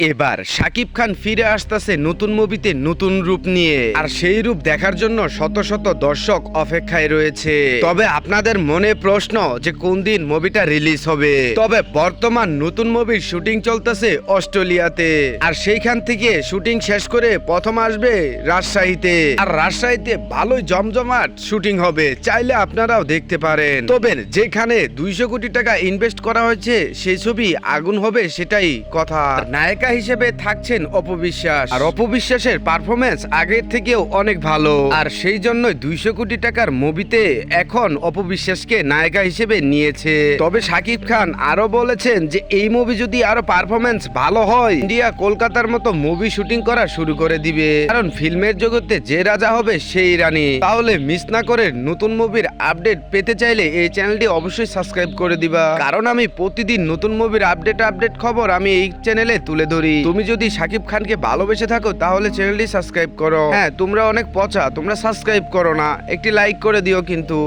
এবার শাকিব খান ফিরে আসতেছে নতুন মুভিতে নতুন রূপ নিয়ে। আর সেই রূপ দেখার জন্য শত শত দর্শক অপেক্ষায় রয়েছে। তবে আপনাদের মনে প্রশ্ন যে কোন দিন মুভিটা রিলিজ হবে? তবে বর্তমান নতুন মুভির শুটিং চলতেছে অস্ট্রেলিয়াতে। আর সেইখান থেকে শুটিং শেষ করে প্রথম আসবে রাজশাহীতে। আর রাজশাহীতে ভালোই জমজমাট শুটিং হবে, চাইলে আপনারাও দেখতে পারেন। তবে যেখানে দুইশো কোটি টাকা ইনভেস্ট করা হয়েছে, সেই ছবি আগুন হবে সেটাই কথা। আর নায়িকা হিসেবে থাকছেন অপবিশ্বাস আর অপবিশ্বাসের পারফরমেন্স আগের থেকেও অনেক ভালো। আর সেই জন্যই দুইশো কোটি টাকার মুভিতে এখন অপবিশ্বাসকে নায়িকা হিসেবে নিয়েছে। তবে শাকিব খান আরও বলেছেন যে, এই মুভি যদি আরও পারফরমেন্স ভালো হয়, ইন্ডিয়া কলকাতার মতো মুভি শুটিং করা শুরু করে দিবে। কারণ ফিল্মের জগতে যে রাজা হবে সেই রানী। তাহলে মিস না করে নতুন মুভির আপডেট পেতে চাইলে এই চ্যানেলটি অবশ্যই সাবস্ক্রাইব করে দিবা। কারণ আমি প্রতিদিন নতুন মুভির আপডেট আপডেট খবর আমি এই চ্যানেলে তুলে ধরি তুমি যদি সাকিব খানকে ভালোবেসে থাকো তাহলে চ্যানেলটি সাবস্ক্রাইব করো। হ্যাঁ তোমরা অনেক পচা তোমরা সাবস্ক্রাইব করো না। একটি লাইক করে দিও কিন্তু।